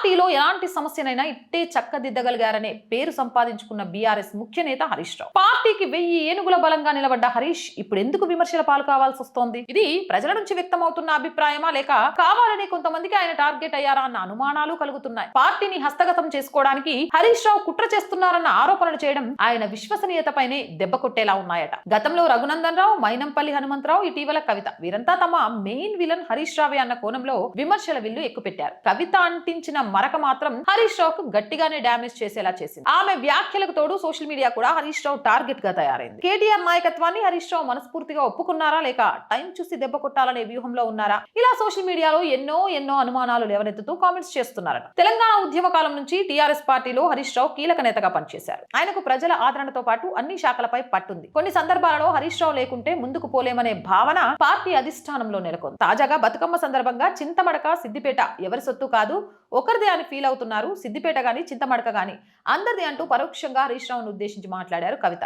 పార్టీలో ఎలాంటి సమస్యనైనా ఇట్టే చక్కదిద్దగలిగారనే పేరు సంపాదించుకున్న బీఆర్ఎస్ ముఖ్య నేత హరీష్ రావు. పార్టీకి వెయ్యి ఏనుగుల బలంగా నిలబడ్డ హరీష్ ఇప్పుడు ఎందుకు విమర్శల పాలు కావాల్సి వస్తోంది ఇది ప్రజల నుంచి వ్యక్తమవుతున్న అభిప్రాయమా లేక కావాలని కొంతమందికి ఆయన టార్గెట్ అయ్యారా అన్న అనుమానాలు కలుగుతున్నాయి. పార్టీని హస్తగతం చేసుకోవడానికి హరీష్ రావు కుట్ర చేస్తున్నారన్న ఆరోపణలు చేయడం ఆయన విశ్వసనీయతపైనే దెబ్బ కొట్టేలా ఉన్నాయట. గతంలో రఘునందన్ రావు మైనంపల్లి హనుమంతరావు ఇటీవల కవిత వీరంతా తమ మెయిన్ విలన్ హరీష్ రావే అన్న కోణంలో విమర్శల విల్లు ఎక్కుపెట్టారు. కవిత అంటించిన మరక మాత్రం హరీష్ రావుకు గట్టిగానే డ్యామేజ్ చేసేలా చేసింది. ఆమె వ్యాఖ్యలకు తోడు సోషల్ మీడియా కూడా హరీష్ రావు టార్గెట్గా తయారైంది. కేటీఆర్ నాయకత్వాన్ని హరీష్ రావు మనస్ఫూర్తిగా ఒప్పుకున్నారా లేక టైం చూసి దెబ్బ కొట్టాలనే వ్యూహంలో ఉన్నారా? ఇలా సోషల్ మీడియాలో ఎన్నో ఎన్నో అనుమానాలు లేవనెత్తుతూ కామెంట్స్ చేస్తున్నారట. తెలంగాణ ఉద్యమ కాలం నుంచి టీఆర్ఎస్ పార్టీలో హరీష్ రావు కీలక నేతగా పనిచేశారు. ఆయనకు ప్రజల ఆదరణతో పాటు అన్ని శాఖలపై పట్టుంది. కొన్ని సందర్భాలలో హరీష్ రావు లేకుంటే ముందుకు పోలేమనే భావన పార్టీ అధిష్టానంలో నెలకొంది. తాజాగా బతుకమ్మ సందర్భంగా చింతమడక సిద్దిపేట ఎవరి సొత్తు కాదు ఒకరిదే అని ఫీల్ అవుతున్నారు సిద్దిపేట కానీ చింతమడక కానీ అందరిది అంటూ పరోక్షంగా హరీష్ రావును ఉద్దేశించి మాట్లాడారు కవిత.